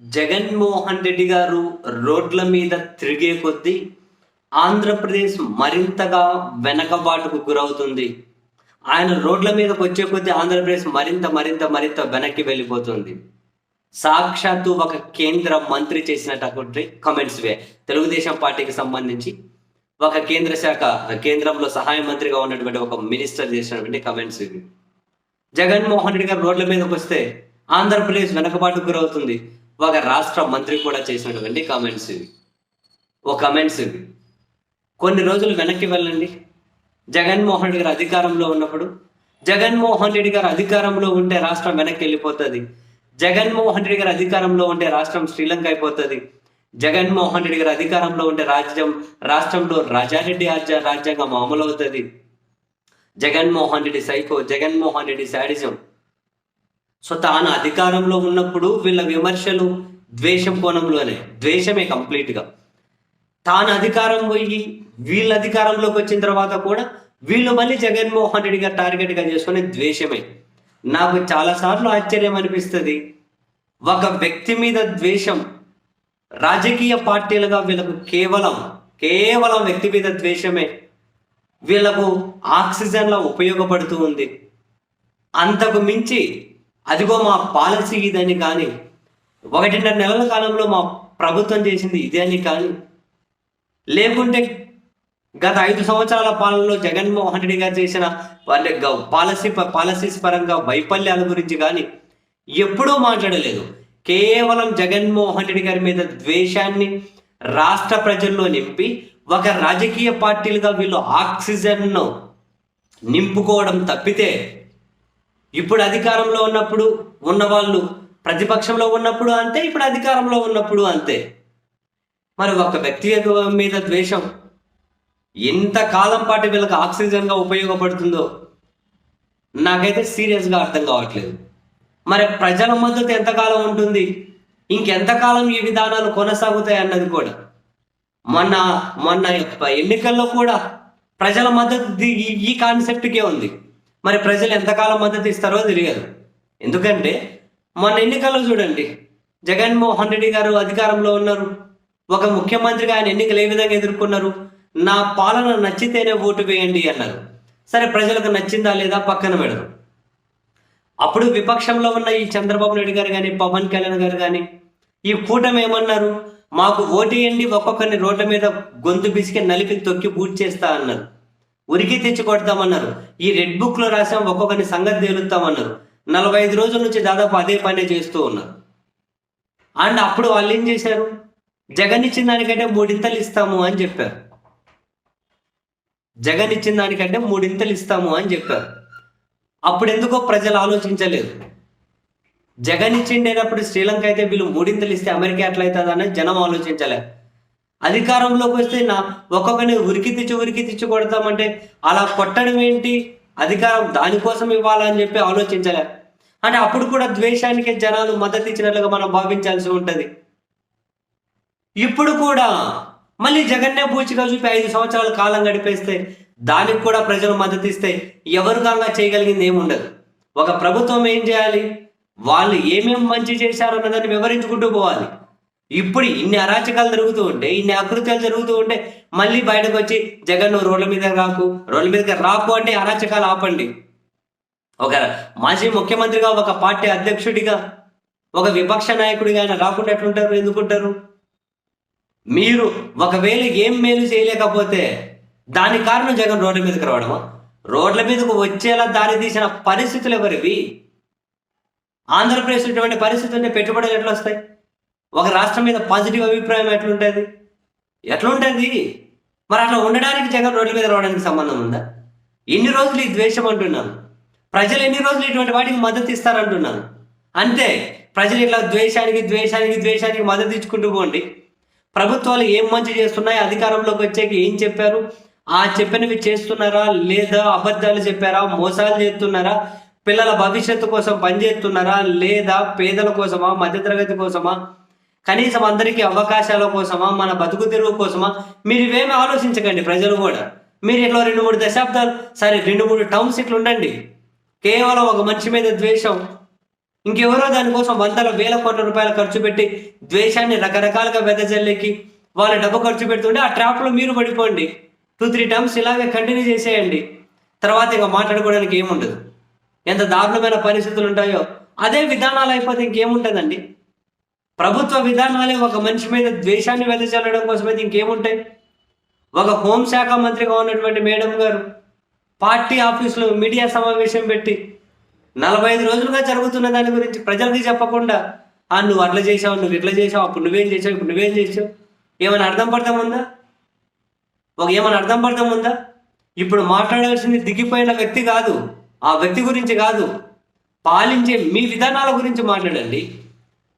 జగన్మోహన్ రెడ్డి గారు రోడ్ల మీద తిరిగే కొద్దీ ఆంధ్రప్రదేశ్ మరింతగా వెనకబాటుకు గురవుతుంది. ఆయన రోడ్ల మీదకి వచ్చే కొద్దీ ఆంధ్రప్రదేశ్ మరింత మరింత మరింత వెనక్కి వెళ్ళిపోతుంది. సాక్షాత్తు ఒక కేంద్ర మంత్రి చేసినటువంటి కమెంట్స్ వే. తెలుగుదేశం పార్టీకి సంబంధించి ఒక కేంద్ర శాఖ కేంద్రంలో సహాయ మంత్రిగా ఉన్నటువంటి ఒక మినిస్టర్ చేసినటువంటి కమెంట్స్ ఇవి. జగన్మోహన్ రెడ్డి గారు రోడ్ల మీదకి వస్తే ఆంధ్రప్రదేశ్ వెనకబాటుకు గురవుతుంది. ఒక రాష్ట్ర మంత్రి కూడా చేసినటువంటి కామెంట్స్ ఇవి. ఓ కమెంట్స్ ఇవి. కొన్ని రోజులు వెనక్కి వెళ్ళండి. జగన్మోహన్ రెడ్డి గారు అధికారంలో ఉన్నప్పుడు జగన్మోహన్ రెడ్డి గారు అధికారంలో ఉంటే రాష్ట్రం వెనక్కి వెళ్ళిపోతుంది. జగన్మోహన్ రెడ్డి గారు అధికారంలో ఉంటే రాష్ట్రం శ్రీలంక అయిపోతుంది. జగన్మోహన్ రెడ్డి గారు అధికారంలో ఉంటే రాజ్యం రాష్ట్రంలో రాజారెడ్డి రాజ్యాంగం అమలు అవుతుంది Jaganmohan Reddy psycho Jaganmohan Reddy sadism. So తాను అధికారంలో ఉన్నప్పుడు వీళ్ళ విమర్శలు ద్వేషం కోణంలోనే ద్వేషమే కంప్లీట్గా. తాను అధికారం పోయి వీళ్ళ అధికారంలోకి వచ్చిన తర్వాత కూడా వీళ్ళు మళ్ళీ జగన్మోహన్ రెడ్డి గారు టార్గెట్గా చేసుకునే ద్వేషమే. నాకు చాలాసార్లు ఆశ్చర్యం అనిపిస్తుంది. ఒక వ్యక్తి మీద ద్వేషం రాజకీయ పార్టీలుగా వీళ్ళకు కేవలం కేవలం వ్యక్తి మీద ద్వేషమే. వీళ్ళకు ఆక్సిజన్లా ఉపయోగపడుతూ ఉంది. అంతకు మించి అదిగో మా పాలసీ ఇదని కానీ ఒకటిన్నర నెలల కాలంలో మా ప్రభుత్వం చేసింది ఇదే అని కానీ లేకుంటే గత ఐదు సంవత్సరాల పాలనలో జగన్మోహన్ రెడ్డి గారు చేసిన వాళ్ళ పాలసీ ప- పాలసీస్ పరంగా వైఫల్యాల గురించి కానీ ఎప్పుడూ మాట్లాడలేదు. కేవలం జగన్మోహన్ రెడ్డి గారి మీద ద్వేషాన్ని రాష్ట్ర ప్రజల్లో నింపి ఒక రాజకీయ పార్టీలుగా వీళ్ళు ఆక్సిజన్ను నింపుకోవడం తప్పితే ఇప్పుడు అధికారంలో ఉన్నప్పుడు ఉన్నవాళ్ళు ప్రతిపక్షంలో ఉన్నప్పుడు అంతే ఇప్పుడు అధికారంలో ఉన్నప్పుడు అంతే. మరి ఒక వ్యక్తి మీద ద్వేషం ఎంత కాలం పాటు వీళ్ళకి ఆక్సిజన్గా ఉపయోగపడుతుందో నాకైతే సీరియస్గా అర్థం కావట్లేదు. మరి ప్రజల మద్దతు ఎంతకాలం ఉంటుంది? ఇంకెంతకాలం ఈ విధానాలు కొనసాగుతాయి అన్నది కూడా. మొన్న మొన్న ఎన్నికల్లో కూడా ప్రజల మద్దతు ఈ- ఈ కాన్సెప్ట్కే ఉంది. మరి ప్రజలు ఎంతకాలం మద్దతు ఇస్తారో తెలియదు. ఎందుకంటే మొన్న ఎన్నికల్లో చూడండి జగన్మోహన్ రెడ్డి గారు అధికారంలో ఉన్నారు. ఒక ముఖ్యమంత్రిగా ఆయన ఎన్నికలు ఏ విధంగా ఎదుర్కొన్నారు? నా పాలన నచ్చితేనే ఓటు వేయండి అన్నారు. సరే ప్రజలకు నచ్చిందా లేదా పక్కన పెడరు అప్పుడు విపక్షంలో ఉన్న ఈ చంద్రబాబు నాయుడు గారు కానీ పవన్ కళ్యాణ్ గారు కానీ ఈ కూటమి ఏమన్నారు? మాకు ఓటేయండి ఒక్కొక్కరిని రోడ్ల మీద గొంతు బిసికి నలిపి తొక్కి పూర్తి చేస్తా అన్నారు. ఉరికి తెచ్చి కొడతామన్నారు. ఈ రెడ్ బుక్లో రాసాం ఒక్కొక్కరిని సంగతి తేలుతామన్నారు నలభై ఐదు రోజుల నుంచి దాదాపు అదే పనే చేస్తూ ఉన్నారు. అండ్ అప్పుడు వాళ్ళు ఏం చేశారు? జగన్ ఇచ్చిన దానికంటే మూడింతలు ఇస్తాము అని చెప్పారు. జగన్ ఇచ్చిన దానికంటే మూడింతలు ఇస్తాము అని చెప్పారు. అప్పుడు ఎందుకో ప్రజలు ఆలోచించలేదు. జగన్ ఇచ్చిండేటప్పుడు శ్రీలంక అయితే వీళ్ళు మూడింతలు ఇస్తే అమెరికా ఎట్లయితుంది అని జనం ఆలోచించలేదు అధికారంలోకి వస్తే నా ఒక్కొక్కరిని ఉరికి తెచ్చి ఉరికి తెచ్చి కొడతామంటే అలా కొట్టడం ఏంటి? అధికారం దానికోసం ఇవ్వాలని చెప్పి ఆలోచించలే. అంటే అప్పుడు కూడా ద్వేషానికి జనాలు మద్దతు ఇచ్చినట్లుగా మనం భావించాల్సి ఉంటుంది. ఇప్పుడు కూడా మళ్ళీ జగన్నే పూచిగా చూపి ఐదు సంవత్సరాల కాలం గడిపేస్తే దానికి కూడా ప్రజలు మద్దతు ఇస్తే ఎవరు కాగా చేయగలిగింది ఏముండదు ఒక ప్రభుత్వం ఏం చేయాలి? వాళ్ళు ఏమేం మంచి చేశారు అన్నదాన్ని వివరించుకుంటూ పోవాలి. ఇప్పుడు ఇన్ని అరాచకాలు జరుగుతూ ఉంటే ఇన్ని అకృత్యాలు జరుగుతూ ఉంటే మళ్ళీ బయటకు వచ్చి జగన్ నువ్వు రోడ్ల మీద రాకు రోడ్ల మీదకి రాకు అంటే అరాచకాలు ఆపండి. ఒక మాజీ ముఖ్యమంత్రిగా ఒక పార్టీ అధ్యక్షుడిగా ఒక విపక్ష నాయకుడిగా ఆయన రాకుండా ఎట్లుంటారు ఎందుకుంటారు? మీరు ఒకవేళ ఏం మేలు చేయలేకపోతే దాని కారణం జగన్ రోడ్ల మీదకి రావడమా? రోడ్ల మీదకు వచ్చేలా దారి తీసిన పరిస్థితులు ఎవరివి? ఆంధ్రప్రదేశ్ ఇటువంటి పరిస్థితి పెట్టుబడులు ఎట్లా వస్తాయి? ఒక రాష్ట్రం మీద పాజిటివ్ అభిప్రాయం ఎట్లుంటుంది? ఎట్లుంటుంది? మరి అట్లా ఉండడానికి జగన్ రోడ్ల మీద రావడానికి సంబంధం ఉందా? ఎన్ని రోజులు ఈ ద్వేషం అంటున్నాను ప్రజలు ఎన్ని రోజులు ఇటువంటి వాటికి మద్దతు ఇస్తారంటున్నాను అంతే ప్రజలు ఇట్లా ద్వేషానికి ద్వేషానికి ద్వేషానికి మద్దతు ఇచ్చుకుంటూ పోండి. ప్రభుత్వాలు ఏం మంచి చేస్తున్నాయి? అధికారంలోకి వచ్చాక ఏం చెప్పారు? ఆ చెప్పినవి చేస్తున్నారా? లేదా అబద్ధాలు చెప్పారా? మోసాలు చేస్తున్నారా? పిల్లల భవిష్యత్తు కోసం పనిచేస్తున్నారా? లేదా పేదల కోసమా? మధ్యతరగతి కోసమా? కనీసం అందరికీ అవకాశాల కోసమా మన బతుకు తెరువు కోసమా మీరు ఇవేమి ఆలోచించకండి ప్రజలు కూడా. మీరు ఇట్లా రెండు మూడు దశాబ్దాలు సరే రెండు మూడు టర్మ్స్ ఇట్లా ఉండండి. కేవలం ఒక మనిషి మీద ద్వేషం. ఇంకెవరో దానికోసం వందల వేల కోట్ల రూపాయలు ఖర్చు పెట్టి ద్వేషాన్ని రకరకాలుగా వెదజల్లేకి వాళ్ళ డబ్బు ఖర్చు పెడుతుంటే ఆ ట్రాప్లో మీరు పడిపోండి. టూ త్రీ టైమ్స్ ఇలాగే కంటిన్యూ చేసేయండి. తర్వాత ఇంకా మాట్లాడుకోవడానికి ఏముండదు. ఎంత దారుణమైన పరిస్థితులు ఉంటాయో అదే విధానాలు అయిపోతే ఇంకేముంటుందండి? ప్రభుత్వ విధానాలే ఒక మనిషి మీద ద్వేషాన్ని వెదజల్లడం కోసమైతే ఇంకేముంటాయి? ఒక హోంశాఖ మంత్రిగా ఉన్నటువంటి మేడం గారు పార్టీ ఆఫీసులో మీడియా సమావేశం పెట్టి నలభై ఐదు రోజులుగా జరుగుతున్న దాని గురించి ప్రజలకి చెప్పకుండా ఆ నువ్వు అట్లా చేసావు నువ్వు ఇట్లా చేసావు అప్పుడు నువ్వేం చేసావు ఇప్పుడు నువ్వేం చేసావు? ఏమైనా అర్థం పడతాం ఉందా? ఒక ఏమైనా అర్థం పడతాం ఉందా? ఇప్పుడు మాట్లాడాల్సింది దిగిపోయిన వ్యక్తి కాదు ఆ వ్యక్తి గురించి కాదు పాలించే మీ విధానాల గురించి మాట్లాడండి.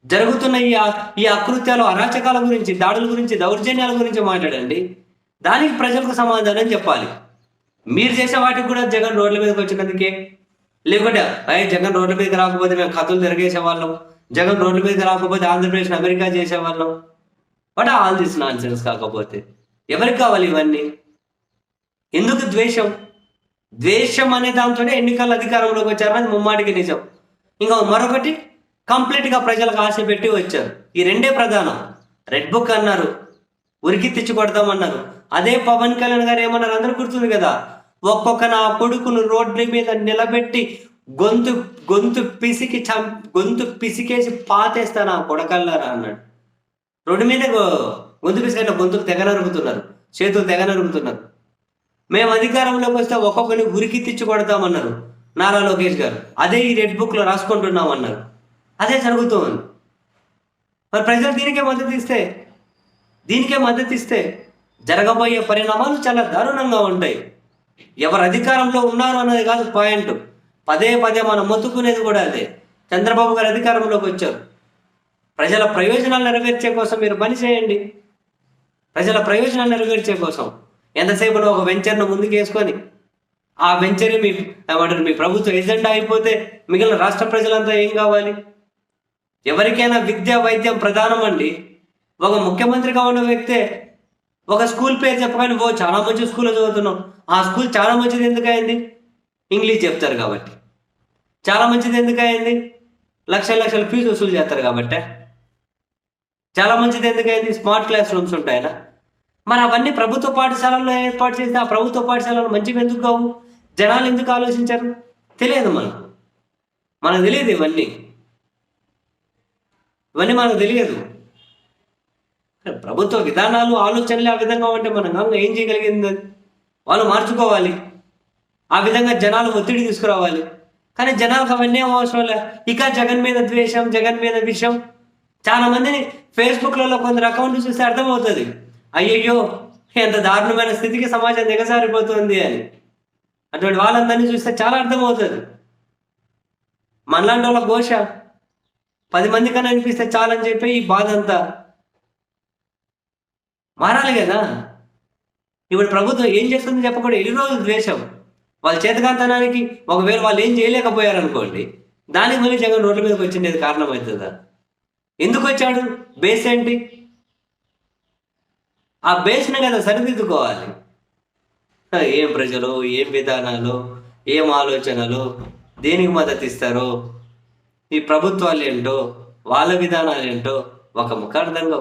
జరుగుతున్న ఈ ఈ అకృత్యాలు అరాచకాల గురించి దాడుల గురించి దౌర్జన్యాల గురించి మాట్లాడండి. దానికి ప్రజలకు సమాధానం చెప్పాలి. మీరు చేసే వాటికి కూడా జగన్ రోడ్ల మీదకి వచ్చినందుకే. లేకుంటే అయ్యే జగన్ రోడ్ల మీదకి రాకపోతే మేము కథలు తిరగేసేవాళ్ళం. జగన్ రోడ్ల మీదకి రాకపోతే ఆంధ్రప్రదేశ్ అమెరికా చేసేవాళ్ళం. But all this nonsense కాకపోతే ఎవరికి కావాలి ఇవన్నీ? ఎందుకు ద్వేషం? ద్వేషం అనే దాంతోనే ఎన్నికల అధికారంలోకి వచ్చారని ముమ్మాటికి నిజం. ఇంకా మరొకటి కంప్లీట్గా ప్రజలకు ఆశ పెట్టి వచ్చారు. ఈ రెండే ప్రధానం. రెడ్ బుక్ అన్నారు. ఉరికి తెచ్చి కొడతామన్నారు అదే పవన్ కళ్యాణ్ గారు ఏమన్నారు? అందరూ గుర్తుంది కదా? ఒక్కొక్క నా కొడుకును రోడ్ల మీద నిలబెట్టి గొంతు గొంతు పిసికి చం గొంతు పిసికేసి పాతేస్తా నా కొడకల్లారా అన్నాడు. రోడ్డు మీద గొంతు పిసికంటే గొంతులు తెగ నరుగుతున్నారు చేతులు తెగ నరుగుతున్నారు మేము అధికారంలోకి వస్తే ఒక్కొక్కరిని ఉరికి తెచ్చి కొడతామన్నారు నారా లోకేష్ గారు. అదే ఈ రెడ్ బుక్లో రాసుకుంటున్నామన్నారు. అదే జరుగుతూ అదే మరి ప్రజలు దీనికే మద్దతు ఇస్తే దీనికే మద్దతు ఇస్తే జరగబోయే పరిణామాలు చాలా దారుణంగా ఉంటాయి. ఎవరు అధికారంలో ఉన్నారు అన్నది కాదు పాయింట్ పదే పదే మనం మొత్తుకునేది కూడా అదే. చంద్రబాబు గారు అధికారంలోకి వచ్చారు. ప్రజల ప్రయోజనాలు నెరవేర్చే కోసం మీరు పని చేయండి. ప్రజల ప్రయోజనాలు నెరవేర్చే కోసం. ఎంతసేపులో ఒక వెంచర్ను ముందుకు వేసుకొని ఆ వెంచర్ మీ ఏమంటారు మీ ప్రభుత్వ ఎజెండా అయిపోతే మిగిలిన రాష్ట్ర ప్రజలంతా ఏం కావాలి? ఎవరికైనా విద్య వైద్యం ప్రధానం అండి ఒక ముఖ్యమంత్రిగా ఉన్న వ్యక్తే ఒక స్కూల్ పేరు చెప్పగానే ఓ చాలా మంచి స్కూల్లో చదువుతున్నాం ఆ స్కూల్ చాలా మంచిది ఎందుకయింది? ఇంగ్లీష్ చెప్తారు కాబట్టి. చాలా మంచిది ఎందుకయింది? లక్షల లక్షల ఫీజు వసూలు చేస్తారు కాబట్టి. చాలా మంచిది ఎందుకైంది స్మార్ట్ క్లాస్ రూమ్స్ ఉంటాయనా. మరి అవన్నీ ప్రభుత్వ పాఠశాలల్లో ఏర్పాటు చేస్తే ఆ ప్రభుత్వ పాఠశాలలు మంచివి ఎందుకు కావు? జనాలు ఎందుకు ఆలోచించారు? తెలియదు మనకు. మనకు తెలియదు ఇవన్నీ. ఇవన్నీ మనకు తెలియదు. ప్రభుత్వ విధానాలు ఆలోచనలు ఆ విధంగా ఉంటే మనం గంగ ఏం చేయగలిగింది? వాళ్ళు మార్చుకోవాలి. ఆ విధంగా జనాలు ఒత్తిడి తీసుకురావాలి. కానీ జనాలకు అవన్నీ అవసరం లే. ఇక జగన్ మీద ద్వేషం జగన్ మీద విషయం చాలా మందిని ఫేస్బుక్లలో కొందరు అకౌంట్లు చూస్తే అర్థమవుతుంది. అయ్యయ్యో ఎంత దారుణమైన స్థితికి సమాజం దిగజారిపోతుంది అని. అటువంటి వాళ్ళందరినీ చూస్తే చాలా అర్థమవుతుంది. మనలాంటి వాళ్ళ ఘోష. పది మంది కన్నా అనిపిస్తే చాలని చెప్పి ఈ బాధ అంతా మారాలి కదా? ఇప్పుడు ప్రభుత్వం ఏం చేస్తుంది చెప్పకూడదు. ఎన్ని రోజులు ద్వేషం. వాళ్ళ చేతకాంతనానికి ఒకవేళ వాళ్ళు ఏం చేయలేకపోయారు అనుకోండి దానికి మళ్ళీ జగన్ రోడ్ల మీదకి వచ్చిండేది కారణమవుతుందా? ఎందుకు వచ్చాడు? బేస్ ఏంటి? ఆ బేస్ని కదా సరిదిద్దుకోవాలి. ఏం ప్రజలు ఏం విధానాలు ఏం ఆలోచనలు దేనికి మద్దతు ఇస్తారో ఈ ప్రభుత్వాలు ఏంటో వాళ్ళ విధానాలు ఏంటో ఒక ముఖార్థంగా